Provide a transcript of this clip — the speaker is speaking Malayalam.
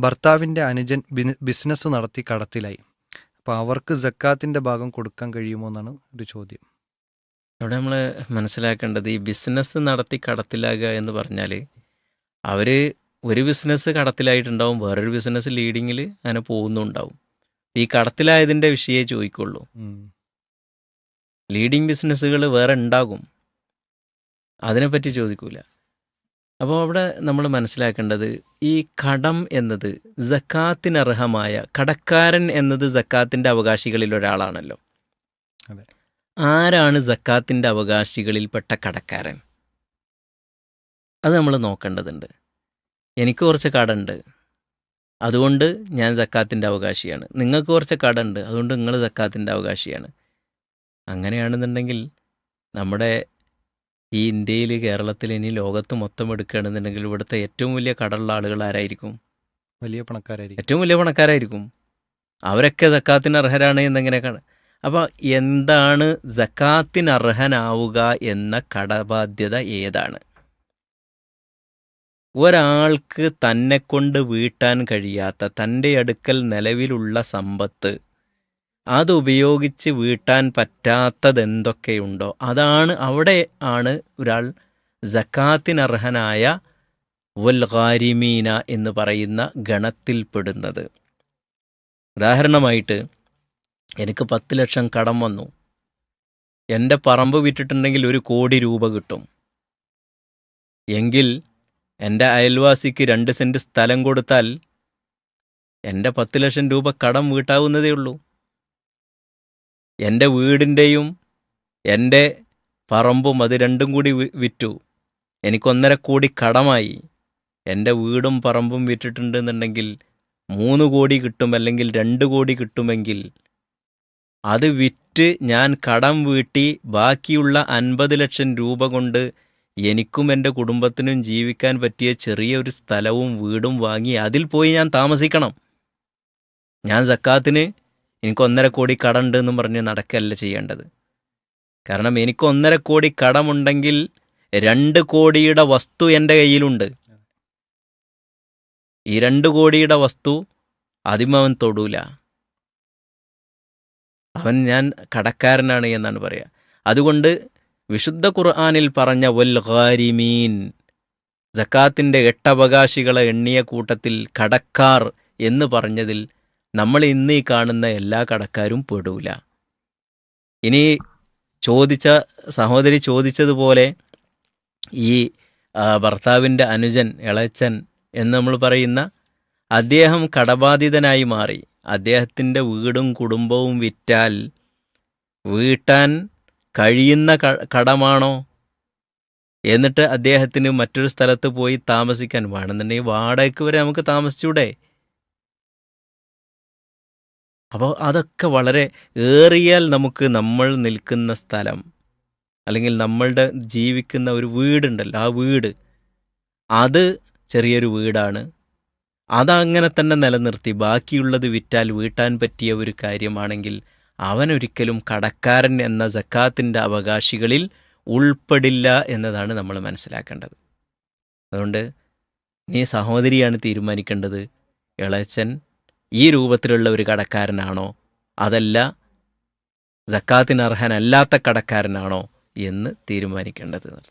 ഭർത്താവിന്റെ അനുജൻ ബിസിനസ് നടത്തി കടത്തിലായി. അപ്പോൾ അവർക്ക് ജക്കാത്തിന്റെ ഭാഗം കൊടുക്കാൻ കഴിയുമോ എന്നാണ് ഒരു ചോദ്യം. ഇവിടെ നമ്മൾ മനസ്സിലാക്കേണ്ടത് ഈ ബിസിനസ് നടത്തി കടത്തിലാകുക എന്ന് പറഞ്ഞാൽ അവർ ഒരു ബിസിനസ് കടത്തിലായിട്ടുണ്ടാവും വേറൊരു ബിസിനസ് ലീഡിങ്ങിൽ അങ്ങനെ പോകുന്നുണ്ടാവും. ഈ കടത്തിലായതിന്റെ വിഷയമേ ചോദിക്കുള്ളൂ. ലീഡിങ് ബിസിനസ്സുകൾ വേറെ ഉണ്ടാകും. അതിനെപ്പറ്റി ചോദിക്കൂല. അപ്പോൾ അവിടെ നമ്മൾ മനസ്സിലാക്കേണ്ടത് ഈ കടം എന്നത് ജക്കാത്തിനർഹമായ കടക്കാരൻ എന്നത് ജക്കാത്തിന്റെ അവകാശികളിൽ ഒരാളാണല്ലോ. അതെ. ആരാണ് ജക്കാത്തിന്റെ അവകാശികളിൽപ്പെട്ട കടക്കാരൻ? അത് നമ്മൾ നോക്കേണ്ടതുണ്ട്. എനിക്ക് കുറച്ച് കടമുണ്ട് അതുകൊണ്ട് ഞാൻ ജക്കാത്തിന്റെ അവകാശിയാണ്. നിങ്ങൾക്ക് കുറച്ച് കടമുണ്ട് അതുകൊണ്ട് നിങ്ങൾ ജക്കാത്തിന്റെ അവകാശിയാണ്. അങ്ങനെയാണെന്നുണ്ടെങ്കിൽ നമ്മുടെ ഈ ഇന്ത്യയിൽ കേരളത്തിൽ ഇനി ലോകത്ത് മൊത്തം എടുക്കുകയാണെന്നുണ്ടെങ്കിൽ ഇവിടുത്തെ ഏറ്റവും വലിയ കടലുള്ള ആളുകൾ ആരായിരിക്കും? വലിയ പണക്കാരായിരിക്കും. ഏറ്റവും വലിയ പണക്കാരായിരിക്കും. അവരൊക്കെ ജക്കാത്തിന് അർഹരാണ് എന്നെങ്ങനെ കാണ അപ്പോൾ എന്താണ് ജക്കാത്തിന് അർഹനാവുക എന്ന കടബാധ്യത ഏതാണ്? ഒരാൾക്ക് തന്നെ കൊണ്ട് വീട്ടാൻ കഴിയാത്ത തന്റെ അടുക്കൽ നിലവിലുള്ള സമ്പത്ത് അതുപയോഗിച്ച് വീട്ടാൻ പറ്റാത്തതെന്തൊക്കെയുണ്ടോ? അതാണ് അവിടെ ആണ് ഒരാൾ ജക്കാത്തിനർഹനായ വൽഗാരിമീന എന്ന് പറയുന്ന ഗണത്തിൽപ്പെടുന്നത് ഉദാഹരണമായിട്ട് എനിക്ക് പത്ത് ലക്ഷം കടം വന്നു. എന്റെ പറമ്പ് വിറ്റിട്ടുണ്ടെങ്കിൽ ഒരു കോടി രൂപ കിട്ടും. എങ്കിൽ എന്റെ അയൽവാസിക്ക് രണ്ട് സെന്റ് സ്ഥലം കൊടുത്താൽ എന്റെ പത്ത് ലക്ഷം രൂപ കടം വീട്ടാവുന്നതേ ഉള്ളൂ. എന്റെ വീടിന്റെയും എന്റെ പറമ്പും അത് രണ്ടും കൂടി വിറ്റു. എനിക്കൊന്നര കോടി കടമായി. എന്റെ വീടും പറമ്പും വിറ്റിട്ടുണ്ടെന്നുണ്ടെങ്കിൽ മൂന്ന് കോടി കിട്ടും അല്ലെങ്കിൽ രണ്ട് കോടി കിട്ടുമെങ്കിൽ അത് വിറ്റ് ഞാൻ കടം വീട്ടി ബാക്കിയുള്ള അൻപത് ലക്ഷം രൂപ കൊണ്ട് എനിക്കും എന്റെ കുടുംബത്തിനും ജീവിക്കാൻ പറ്റിയ ചെറിയൊരു സ്ഥലവും വീടും വാങ്ങി അതിൽ പോയി ഞാൻ താമസിക്കണം. ഞാൻ സക്കാത്തിന് എനിക്ക് ഒന്നര കോടി കടമുണ്ട് എന്നും പറഞ്ഞ് നടക്കല്ല ചെയ്യേണ്ടത്. കാരണം എനിക്ക് ഒന്നര കോടി കടമുണ്ടെങ്കിൽ രണ്ട് കോടിയുടെ വസ്തു എന്റെ കയ്യിലുണ്ട്. ഈ രണ്ട് കോടിയുടെ വസ്തു അതിമവൻ തൊടൂല. അവൻ ഞാൻ കടക്കാരനാണ് എന്നാണ് പറയുക അതുകൊണ്ട് വിശുദ്ധ ഖുർആാനിൽ പറഞ്ഞ വൽ ഖാരിമീൻ ജക്കാത്തിന്റെ എട്ടവകാശികളെ എണ്ണിയ കൂട്ടത്തിൽ കടക്കാർ എന്ന് പറഞ്ഞതിൽ നമ്മൾ ഇന്ന് ഈ കാണുന്ന എല്ലാ കടക്കാരും പെടൂല. ഇനി ചോദിച്ച സഹോദരി ചോദിച്ചതുപോലെ ഈ ഭർത്താവിന്റെ അനുജൻ ഇളച്ചൻ എന്ന് നമ്മൾ പറയുന്ന അദ്ദേഹം കടബാധിതനായി മാറി. അദ്ദേഹത്തിന്റെ വീടും കുടുംബവും വിറ്റാൽ വീട്ടാൻ കഴിയുന്ന കടമാണോ? എന്നിട്ട് അദ്ദേഹത്തിന് മറ്റൊരു സ്ഥലത്ത് പോയി താമസിക്കാൻ വേണമെന്നുണ്ടെങ്കിൽ വാടകയ്ക്ക് വരെ നമുക്ക് താമസിച്ചൂടെ? അപ്പോൾ അതൊക്കെ വളരെ ഏറിയാൽ നമുക്ക് നമ്മൾ നിൽക്കുന്ന സ്ഥലം. അല്ലെങ്കിൽ നമ്മളുടെ ജീവിക്കുന്ന ഒരു വീടുണ്ടല്ലോ ആ വീട്. അത് ചെറിയൊരു വീടാണ്. അതങ്ങനെ തന്നെ നിലനിർത്തി. ബാക്കിയുള്ളത് വിറ്റാൽ വീട്ടാൻ പറ്റിയ ഒരു കാര്യമാണെങ്കിൽ അവനൊരിക്കലും കടക്കാരൻ എന്ന ജക്കാത്തിന്റെ അവകാശികളിൽ ഉൾപ്പെടില്ല എന്നതാണ് നമ്മൾ മനസ്സിലാക്കേണ്ടത്. അതുകൊണ്ട് നീ സഹോദരിയാണ് തീരുമാനിക്കേണ്ടത്. ഇളച്ചൻ ഈ രൂപത്തിലുള്ള ഒരു കടക്കാരനാണോ? അതല്ല ജക്കാത്തിന് അർഹനല്ലാത്ത കടക്കാരനാണോ എന്ന് തീരുമാനിക്കേണ്ടത്.